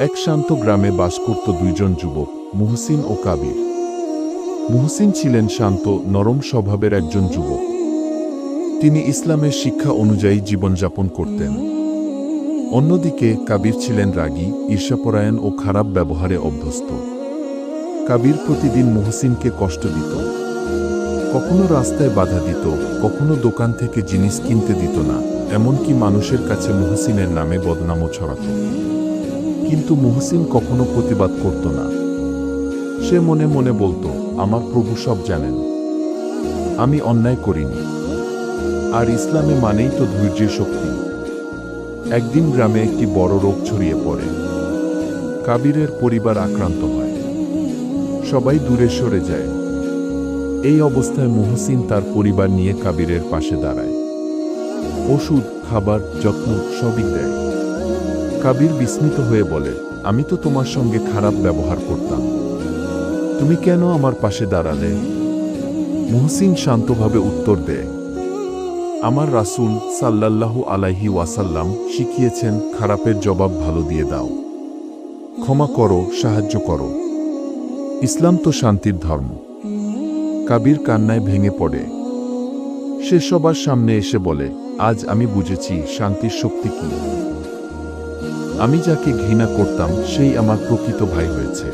এক শান্ত গ্রামে বাস করত দুইজন যুবক, মুহসিন ও কাবির। মুহসিন ছিলেন শান্ত, নরম স্বভাবের একজন যুবক। তিনি ইসলামের শিক্ষা অনুযায়ী জীবনযাপন করতেন। অন্যদিকে কাবির ছিলেন রাগী, ঈর্ষাপরায়ণ ও খারাপ ব্যবহারে অভ্যস্ত। কাবির প্রতিদিন মুহসিনকে কষ্ট দিত। কখনো রাস্তায় বাধা দিত, কখনো দোকান থেকে জিনিস কিনতে দিত না, এমনকি মানুষের কাছে মুহসিনের নামে বদনামও ছড়াত। কিন্তু মুহসিন কখনো প্রতিবাদ করত না। সে মনে মনে বলতো, আমার প্রভু সব জানেন। আমি অন্যায় করিনি। আর ইসলামে মানেই তো ধৈর্যের শক্তি। একদিন গ্রামে একটি বড় রোগ ছড়িয়ে পড়ে। কাবিরের পরিবার আক্রান্ত হয়। সবাই দূরে সরে যায়। এই অবস্থায় মুহসিন তার পরিবার নিয়ে কাবিরের পাশে দাঁড়ায়। ওষুধ, খাবার, যত্ন সবই দেয়। কাবির বিস্মিত হয়ে বলে, আমি তো তোমার সঙ্গে খারাপ ব্যবহার করতাম। তুমি কেন আমার পাশে দাঁড়ালে? মুহসিন শান্তভাবে উত্তর দেয়, আমার রাসূল সাল্লাল্লাহু আলাইহি ওয়াসাল্লাম শিখিয়েছেন খারাপের জবাব ভালো দিয়ে দাও। ক্ষমা করো, সাহায্য করো। ইসলাম তো শান্তির ধর্ম। কাবির কান্নায় ভেঙে পড়ে। সে সবার সামনে এসে বলে, আজ আমি বুঝেছি শান্তির শক্তি কি। আমি যাকে ঘৃণা করতাম, সেই আমার প্রকৃত ভাই হয়েছে।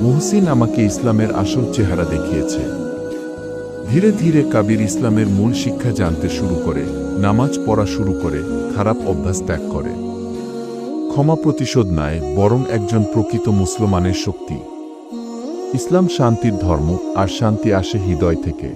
মুহসিন আমাকে ইসলামের আসল চেহারা দেখিয়েছে। ধীরে ধীরে কাবির ইসলামের মূল শিক্ষা জানতে শুরু করে, নামাজ পড়া শুরু করে, খারাপ অভ্যাস ত্যাগ করে। ক্ষমা প্রতিশোধ নয়, বরং একজন প্রকৃত মুসলমানের শক্তি। ইসলাম শান্তির ধর্ম, আর শান্তি আসে হৃদয় থেকে।